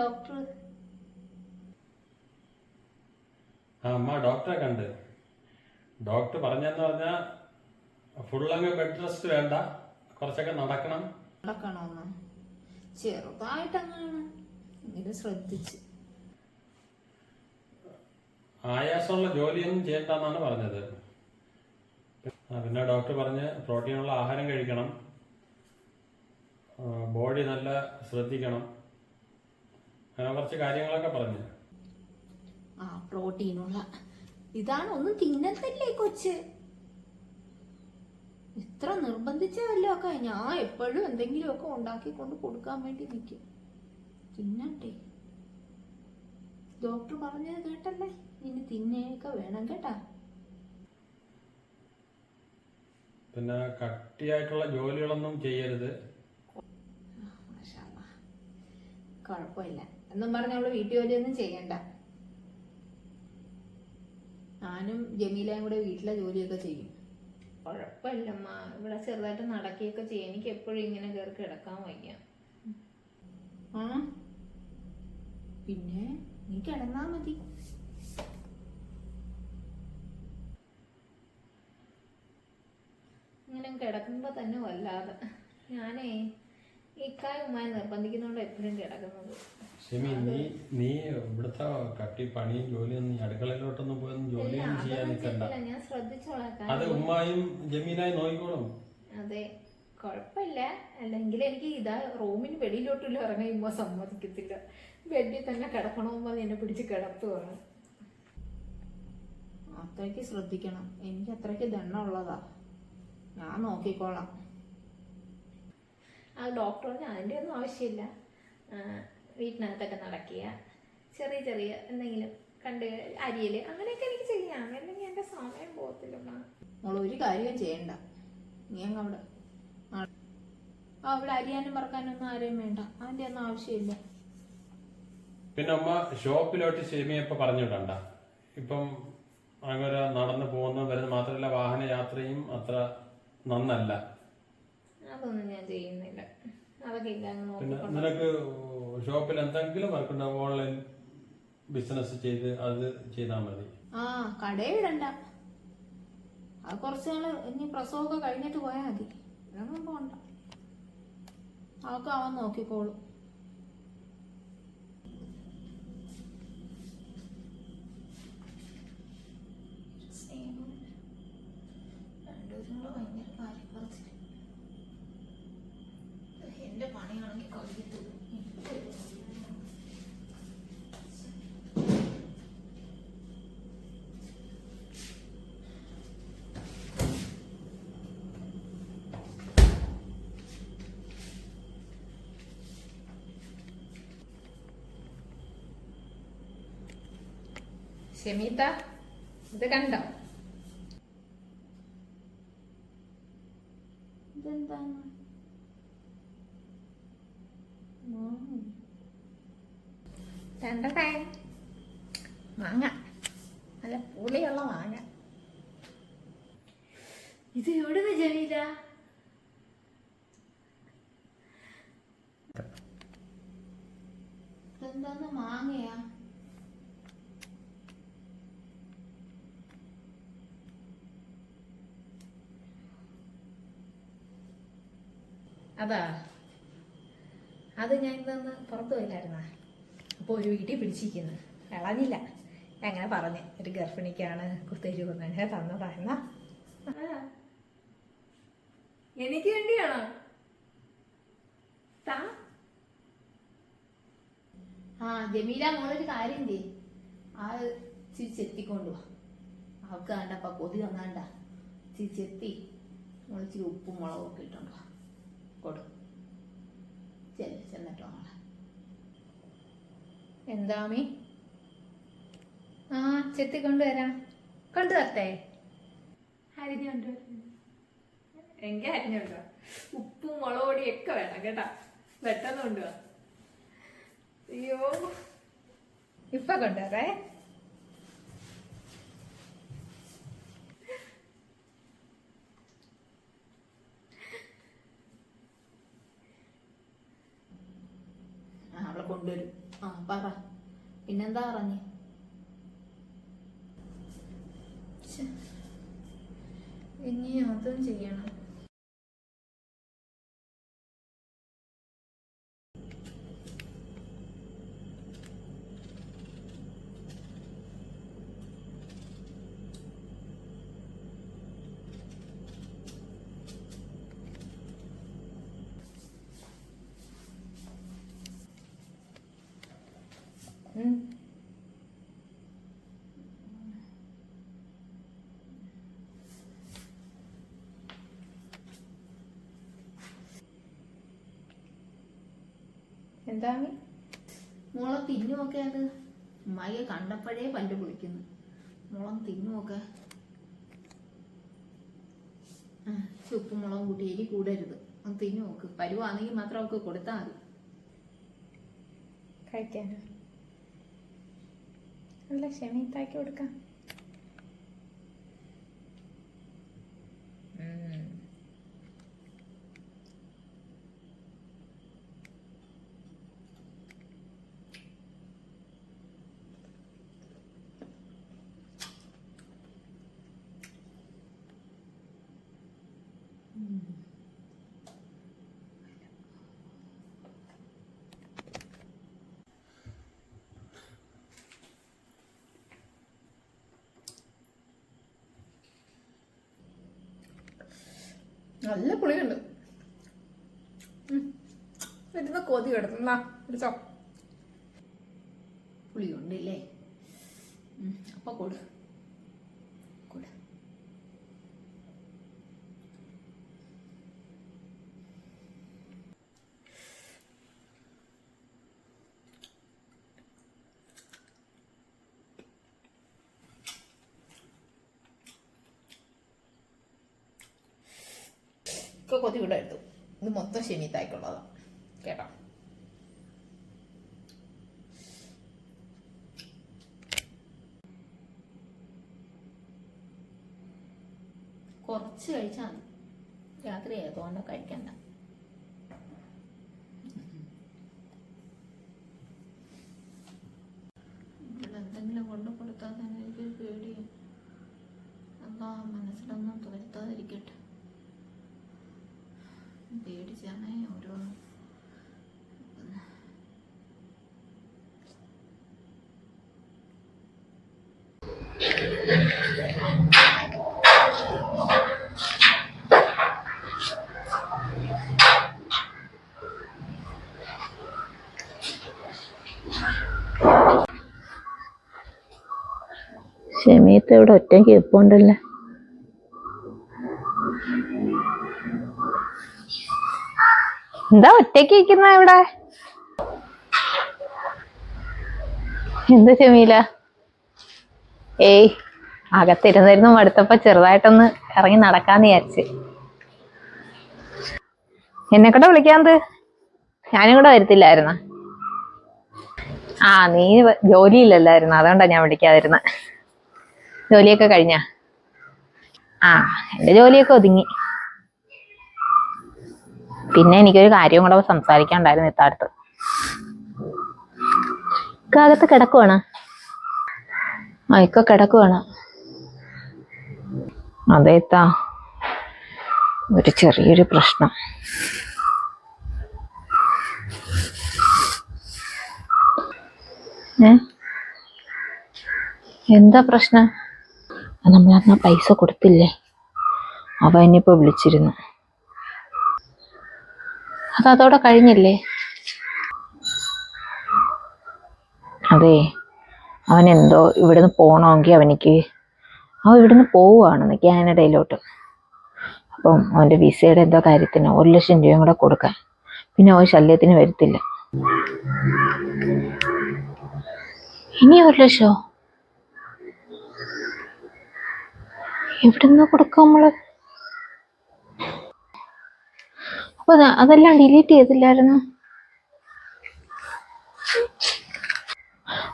Doctor. അമ്മ ഡോക്ടറെ കണ്ട്. ഡോക്ടർ പറഞ്ഞെന്ന് പറഞ്ഞാൽ അങ്ങ് ബെഡ് റെസ്റ്റ് വേണ്ട. കുറച്ചൊക്കെ നടക്കണം. നടക്കണമെന്ന് ചെറുതായിട്ടങ്ങാണ് എങ്കിലും ശ്രദ്ധിച്ച്. ആയാസമുള്ള ജോലിയൊന്നും ചെയ്യണ്ടെന്നാണ് പറഞ്ഞത്. പിന്നെ ഡോക്ടർ പറഞ്ഞ് പ്രോട്ടീനുള്ള ആഹാരം കഴിക്കണം. ബോഡി നല്ല ശ്രദ്ധിക്കണം. കുറച്ച് കാര്യങ്ങളൊക്കെ പറഞ്ഞു. ആ പ്രോട്ടീനുള്ള. ഇതാണ് ഒന്നും തിന്നത്തില്ലേ കൊച്ച്? ഇത്ര നിർബന്ധിച്ചതല്ലോ ഒക്കെ. ഞാൻ എപ്പോഴും എന്തെങ്കിലുമൊക്കെ ഉണ്ടാക്കി കൊണ്ട് കൊടുക്കാൻ വേണ്ടി നിൽക്കും തിന്നണ്ടേ ഡോക്ടർ പറഞ്ഞത് കേട്ടല്ലേ? ഇനി തിന്നേയൊക്കെ വേണം കേട്ടാ. പിന്നെ കട്ടിയായിട്ടുള്ള ജോലികളൊന്നും ചെയ്യരുത്. കുഴപ്പമില്ല. എന്നും പറഞ്ഞ അവൾ വീട്ടു ജോലിയൊന്നും ചെയ്യണ്ട. ഞാനും ജമീലയും കൂടെ വീട്ടിലെ ജോലിയൊക്കെ ചെയ്യും. കുഴപ്പമില്ലമ്മ. ഇവിടെ ചെറുതായിട്ട് നടക്കുകയൊക്കെ ചെയ്യും. എനിക്ക് എപ്പോഴും ഇങ്ങനെ കയറി കിടക്കാൻ വയ്യ. ആ? പിന്നെ നീ കിടന്നാ മതി. ഇങ്ങനെ കിടക്കുമ്പോ തന്നെ വല്ലാതെ. ഞാനേ ഇക്കായ ഉമ്മായി നിർബന്ധിക്കുന്നോണ്ട് എപ്പോഴും കിടക്കുന്നത്. ഷെമി നീ നീ ഇവിടുത്തെ കട്ടി പണിയും ജോലിയും നീ അടുക്കളയിലോട്ടൊന്നും പോയൊന്നും ജോലിയൊന്നും ചെയ്യാൻ നിൽക്കണ്ട ഞാൻ ശ്രദ്ധിച്ചോളാം അത് ഉമ്മായും ജമീനായി നോക്കിക്കോളും. അതെ കുഴപ്പമില്ല അല്ലെങ്കിൽ എനിക്ക് ഇതാ റൂമിന് വെളിയിലോട്ടില്ല ഇറങ്ങുമ്പോ സമ്മതിക്കത്തില്ല. ബെഡിൽ തന്നെ കിടക്കണമെന്ന് എന്നെ പിടിച്ച് കിടത്തുവാണ്. അത്രയ്ക്ക് ശ്രദ്ധിക്കണം. എനിക്ക് അത്രയ്ക്ക് ദണ്ണുള്ളതാ ഞാൻ നോക്കിക്കോളാം. ആ ഡോക്ടർ പറഞ്ഞു അതിന്റെ ഒന്നും ആവശ്യമില്ല. വീട്ടിനകത്തൊക്കെ നടക്കുക ചെറിയ ചെറിയ എന്തെങ്കിലും കണ്ട് അരിയൽ അങ്ങനെയൊക്കെ എനിക്ക് ചെയ്യാം. അല്ലെങ്കിൽ എന്റെ സമയം പോകത്തില്ല മോൾ ഒരു കാര്യവും ചെയ്യണ്ട. നീ അങ്ങ് അവിടെ ആ അവിടെ അരിയാനും പറക്കാനും ഒന്നും ആരെയും വേണ്ട. അതിന്റെ ഒന്നും ആവശ്യമില്ല. പിന്നെ അമ്മ ഷോപ്പിലോട്ട് ഷെമിയപ്പോ പറഞ്ഞിട്ടുണ്ട? ഇപ്പം അങ്ങനെ നടന്നു പോകുന്ന വരുന്ന മാത്രമല്ല വാഹന യാത്രയും അത്ര നന്നല്ല. അതൊന്നും ഞാൻ ചെയ്യുന്നില്ല. അതൊക്കെ ഇല്ല അങ്ങ് പിന്നെ നോക്കിക്കൊണ്ട് നിനക്ക് ഷോപ്പിൽ എന്തെങ്കിലും വർക്ക് ഉണ്ടാവും ഓൺലൈൻ ബിസിനസ് ചെയ്ത് അത് ചെയ്താൽ മതി. ആ കടയിടണ്ട അത് കുറച്ച് നാൾ ഇനി പ്രസവമൊക്കെ കഴിഞ്ഞിട്ട് പോയാൽ മതി. അതൊന്നും പോണ്ട. അവൾക്ക് അവൻ നോക്കിക്കോളും. ഷെമീത്ത ഇത് കണ്ടോ? ഇതെന്താണ്? രണ്ടേ മാങ്ങ. നല്ല പുളിയുള്ള മാങ്ങ. ഇത് എവിടുന്ന് ജമീല? എന്താന്ന് മാങ്ങയാ? അതാ. അത് ഞാൻ ഇന്നൊന്ന് പുറത്തു പോയില്ലായിരുന്ന? അപ്പോൾ ഒരു വീട്ടിൽ പിടിച്ചിരിക്കുന്നു. ഇളഞ്ഞില്ല അങ്ങനെ പറഞ്ഞ്. ഒരു ഗർഭിണിക്കാണ് കുത്തേരി കൊന്നെ തന്നതായിരുന്ന എനിക്ക് വേണ്ടിയാണോ? താ. ആ ജമീല മോളൊരു കാര്യം ചെയ് ആ ചിരിച്ചെത്തിക്കൊണ്ടു അവൾക്ക് കണ്ടപ്പ കൊതി വന്നാണ്ട. ചിരിച്ചെത്തി. മോളിച്ചിരി മുളിച്ചിരി ഉപ്പും മുളകും ഒക്കെ ഇട്ടുണ്ടോ കൊടു ചെല്ല ചെന്നിട്ടോ മോളെ എന്താമി ആ ചെത്തി കൊണ്ടുവരാം. കൊണ്ടുവരട്ടെ? അരിഞ്ഞ് കൊണ്ടുവരാം എങ്കിൽ അരിഞ്ഞുണ്ടോ ഉപ്പും മുളകൊടി ഒക്കെ വേണം കേട്ടാ. പെട്ടെന്ന് കൊണ്ടുവാ. അയ്യോ. ഇപ്പൊ കൊണ്ടുവരേ അവളെ കൊണ്ടുവരും. ആ പറ. പിന്നെന്താ പറഞ്ഞേ? ഇനി അതും ചെയ്യണം. എന്താണ്? മോളെ തിന്നുമൊക്കെ അത്. ഉമ്മായി കണ്ടപ്പോഴേ പല്ല് പൊളിക്കുന്നു. മോളം തിന്നുമൊക്കെ ചുപ്പും മുളകും കൂട്ടി എരി കൂടരുത്. ഒന്ന് തിന്നു നോക്ക്. പരുവാണെങ്കിൽ മാത്രം അവൾക്ക് കൊടുത്താൽ മതി. കഴിക്കാനോ? അല്ല ക്ഷമീത്താക്കി കൊടുക്കാം. നല്ല പുളിയുണ്ട്. വരുന്ന കൊതി പിടിച്ചോ പുളിയുണ്ടല്ലേ അപ്പൊ കൊടു കൊടു ഒക്കെ കൊതി വിടരുത്. ഇത് മൊത്തം ഷെമീത്തായിക്കുള്ളതാണ് കേട്ടോ? കുറച്ച് കഴിച്ചാൽ മതി. രാത്രി ഏതോണ്ട് കഴിക്കണ്ട ഇവിടെ എന്തെങ്കിലും കൊണ്ടു കൊടുത്താൽ തന്നെ എനിക്കൊരു പേടിയാണ് എന്താ മനസ്സിലൊന്നും വരുത്താതിരിക്കട്ടെ പേടിച്ചാണേ ഓരോ ഷമീത്ത് ഇവിടെ ഒറ്റയ്ക്ക് ഇപ്പോണ്ടല്ലേ എന്താ ഒറ്റയ്ക്ക് ഇരിക്കുന്ന ഇവിടെ? എന്ത് ഷമീല? ഏയ് അകത്തിരുന്നിരുന്നു മടുത്തപ്പോ ചെറുതായിട്ടൊന്ന് ഇറങ്ങി നടക്കാന്ന് വിചാരിച്ച്. എന്നെ കൂടെ വിളിക്കാന്ത് ഞാനും കൂടെ വരത്തില്ലായിരുന്ന? ആ നീ ജോലിയില്ലല്ലായിരുന്നു അതുകൊണ്ടാ ഞാൻ വിളിക്കാതിരുന്ന. ജോലിയൊക്കെ കഴിഞ്ഞ? ആ എന്റെ ജോലിയൊക്കെ ഒതുങ്ങി. പിന്നെ എനിക്കൊരു കാര്യം കൂടെ സംസാരിക്കാണ്ടായിരുന്നു ഇത്താടത്ത് അകത്ത് കിടക്കുവാണ്? ആ ഇക്ക കിടക്കുവാണ്. അതേത്താ ഒരു ചെറിയൊരു പ്രശ്നം. എന്താ പ്രശ്നം? നമ്മൾ അന്ന് പൈസ കൊടുത്തില്ലേ? അവ ഇനിയിപ്പോ വിളിച്ചിരുന്നു. അത് അതോടെ കഴിഞ്ഞില്ലേ? അതെ. അവൻ എന്തോ ഇവിടുന്ന് പോകണമെങ്കിൽ അവനിക്ക് അവൻ ഇവിടുന്ന് പോവുകയാണെന്ന് കാനഡയിലോട്ട്. അപ്പം അവന്റെ വിസയുടെ എന്തോ കാര്യത്തിന് ഒരു ലക്ഷം രൂപയും കൂടെ കൊടുക്കാൻ. പിന്നെ അവൻ ശല്യത്തിന് വരത്തില്ല. ഇനി ഒരു ലക്ഷോ? എവിടുന്ന് കൊടുക്കാം നമ്മൾ? അപ്പൊ അതെല്ലാം ഡിലീറ്റ് ചെയ്തില്ലായിരുന്നു?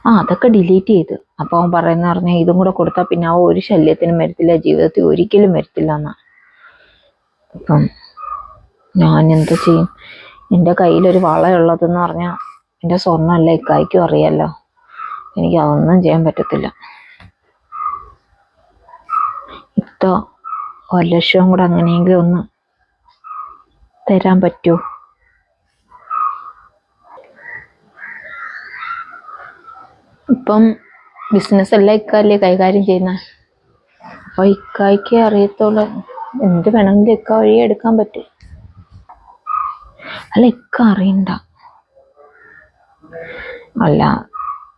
ആ അതൊക്കെ ഡിലീറ്റ് ചെയ്ത്. അപ്പൊ അവൻ പറയുന്ന പറഞ്ഞ ഇതും കൂടെ കൊടുത്താൽ പിന്നെ ആ ഒരു ശല്യത്തിനും വരത്തില്ല ജീവിതത്തിൽ ഒരിക്കലും വരത്തില്ല എന്നാ. അപ്പം ഞാൻ എന്ത് ചെയ്യും? എന്റെ കയ്യിലൊരു വളയുള്ളതെന്ന് പറഞ്ഞാൽ എന്റെ സ്വർണമല്ല ഇക്കായ്ക്കും അറിയാലോ. എനിക്ക് അതൊന്നും ചെയ്യാൻ പറ്റത്തില്ല. ഇത്തോ ഒരു ലക്ഷവും കൂടെ അങ്ങനെയെങ്കിലും ഒന്ന് തരാൻ പറ്റുമോ? ഇപ്പം ബിസിനസ് എല്ലാം ഇക്കല്ലേ കൈകാര്യം ചെയ്യുന്ന? അപ്പൊ ഇക്കായ്ക്ക് അറിയത്തുള്ളൂ എന്ത് വേണമെങ്കിലും ഇക്ക വഴി എടുക്കാൻ പറ്റും. അല്ല ഇക്ക അറിയണ്ട. അല്ല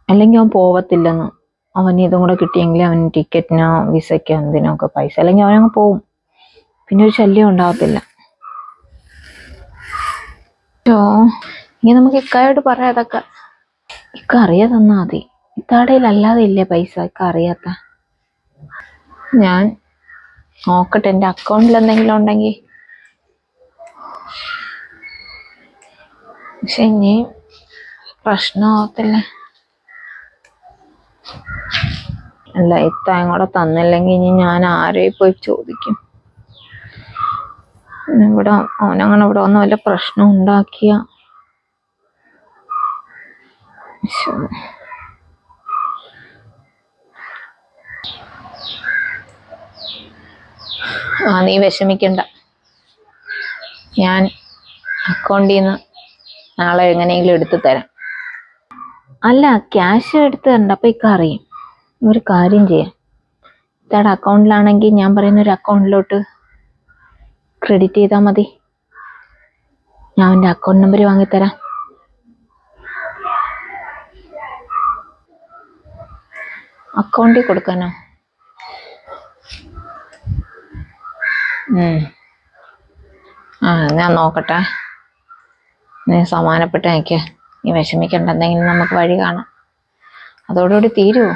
അല്ലെങ്കിൽ അവൻ പോവത്തില്ലെന്ന്. അവന് ഇതും കൂടെ കിട്ടിയെങ്കിൽ അവൻ ടിക്കറ്റിനോ വിസയ്ക്കോ എന്തിനോ ഒക്കെ പൈസ അല്ലെങ്കിൽ അവനങ്ങ് പോവും. പിന്നെ ഒരു ശല്യം ഉണ്ടാവത്തില്ല. ഓ ഇനി നമുക്ക് ഇക്കായോട് പറയാം അതൊക്കെ. ഇക്ക അറിയാ തന്നാ മതി. അല്ലാതെ ഇല്ലേ പൈസ അറിയാത്ത ഞാൻ നോക്കട്ടെ എന്റെ അക്കൗണ്ടിൽ എന്തെങ്കിലും ഉണ്ടെങ്കിൽ പക്ഷെ ഇനി പ്രശ്നമാകത്തില്ലേ അല്ല ഇത്തായും കൂടെ തന്നില്ലെങ്കിൽ ഇനി ഞാൻ ആരെ പോയി ചോദിക്കും? ഇവിടെ അവനങ്ങനെ ഇവിടെ വന്ന് വല്ല പ്രശ്നം ഉണ്ടാക്കിയ. ശ്ശോ. ആ നീ വിഷമിക്കണ്ട. ഞാൻ അക്കൗണ്ടിൽ നിന്ന് നാളെ എങ്ങനെയെങ്കിലും എടുത്തു തരാം. അല്ല ക്യാഷ് എടുത്ത് തരണ്ട. അപ്പം ഇക്ക അറിയും. ഒരു കാര്യം ചെയ്യാം. ഇത്തയുടെ അക്കൗണ്ടിലാണെങ്കിൽ ഞാൻ പറയുന്ന ഒരു അക്കൗണ്ടിലോട്ട് ക്രെഡിറ്റ് ചെയ്താൽ മതി. ഞാൻ അവന്റെ അക്കൗണ്ട് നമ്പർ വാങ്ങിത്തരാം. അക്കൗണ്ടിൽ കൊടുക്കാനോ? ആ ഞാൻ നോക്കട്ടെ. നീ സമാനപ്പെട്ട എനിക്ക് നീ വിഷമിക്കണ്ട. എന്തെങ്കിലും നമുക്ക് വഴി കാണാം. അതോടുകൂടി തീരുവോ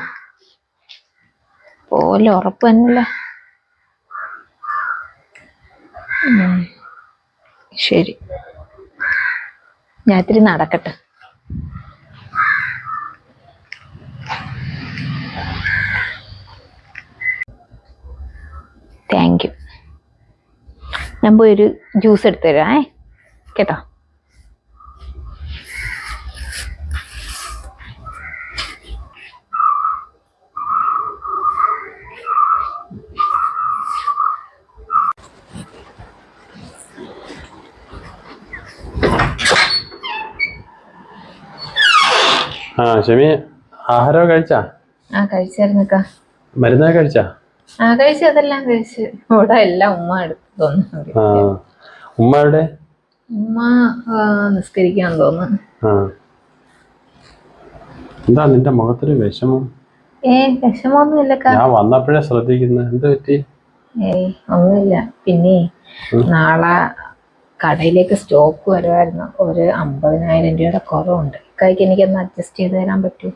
പോലെ ഉറപ്പ് തന്നെയല്ലേ? ശരി. ഞാൻ ഇത്തിരി നടക്കട്ടെ. Thank you. ഞാൻ പോയി ഒരു ജ്യൂസ് എടുത്തു തരാം ഏ? കേട്ടോ? ആ ഷമി ആഹാരമൊക്കെ കഴിച്ചാ? ആ കഴിച്ചായിരുന്നു മരുന്നൊക്കെ കഴിച്ചാ? ആ കഴിച്ചു അതെല്ലാം കഴിച്ചു. ഇവിടെ എല്ലാം ഉമ്മ എടുത്തു തോന്നുന്നു. ഉമ്മയുടെ ഉമ്മ നിസ്കരിക്കാൻ തോന്നുന്നു. എന്താ നിന്റെ മുഖത്തൊരു വിഷമം? ഏ വിഷമൊന്നുമില്ലക്ക ഞാൻ വന്നപ്പോഴേ ശ്രദ്ധിക്കുന്നത് എന്ത് പറ്റി? ഏയ് ഒന്നുമില്ല. പിന്നെ നാളെ കടയിലേക്ക് സ്റ്റോക്ക് വരുമായിരുന്നു ഒരു അമ്പതിനായിരം രൂപയുടെ കുറവുണ്ട്. കൈക്ക് എനിക്കൊന്ന് അഡ്ജസ്റ്റ് ചെയ്ത് തരാൻ പറ്റൂ.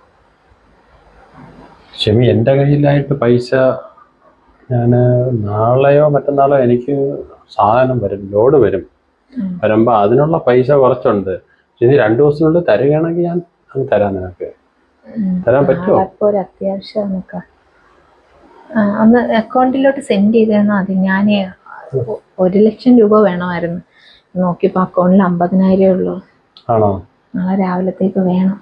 ഷമി എന്റെ കയ്യിലായിട്ട് പൈസ ഞാൻ നാളെയോ മറ്റന്നാളോ എനിക്ക് സാധനം വരും ലോഡ് വരും. വരുമ്പോൾ അതിനുള്ള പൈസ കുറച്ചുണ്ട്. ഇനി രണ്ടു ദിവസത്തിനുള്ളിൽ തരികയാണെങ്കിൽ ഞാൻ അങ്ങ് തരാം നിനക്ക്. തരാൻ പറ്റുമോ ഒരു അത്യാവശ്യം ഒന്ന് അക്കൗണ്ടിലോട്ട് സെൻഡ് ചെയ്ത് തന്നാൽ മതി ഞാൻ ഒരു ലക്ഷം രൂപ വേണമായിരുന്നു. നോക്കിയപ്പോൾ അക്കൗണ്ടിൽ അമ്പതിനായിരമേ ഉള്ളൂ. ആണോ? നാളെ രാവിലത്തേക്ക് വേണം.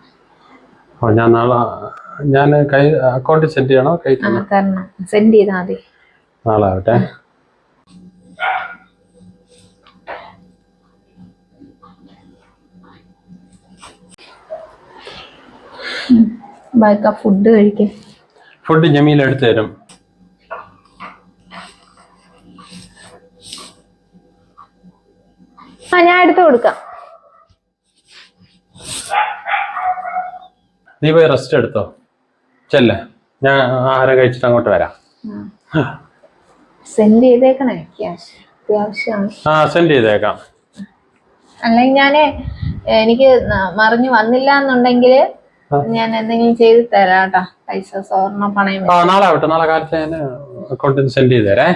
ഞാൻ നാളെ ഞാൻ കൈ അക്കൗണ്ടിൽ സെൻഡ് ചെയ്യണോ? കൈ സെൻഡ് ചെയ്താൽ മതി. നാളെ ആവട്ടെ ഫുഡ് കഴിക്കും. ഫുഡ് ജമീൽ എടുത്തു തരും. ആ ഞാൻ എടുത്തു കൊടുക്കാം. നീ പോയി റെസ്റ്റ് എടുത്തോ? ചെല്ലേ. ഞാൻ ആഹാരം കഴിച്ചിട്ട് അങ്ങോട്ട് വരാം. സെൻഡ് ചെയ്തേക്കണേ? ക്യാഷ് അത്യാവശ്യമാണ് ആ സെൻഡ് ചെയ്തേക്കാം. അല്ലെങ്കിൽ ഞാൻ എനിക്ക് മറിഞ്ഞു വന്നില്ല എന്നുണ്ടെങ്കിൽ ഞാൻ എന്തെങ്കിലും ചെയ്തു തരാം കേട്ടോ. പൈസ സ്വർണ പണയം നാളെ ആവട്ടെ. നാളെ കാലത്ത് ഞാൻ അക്കൗണ്ടിൽ സെൻഡ് ചെയ്തു തരേ.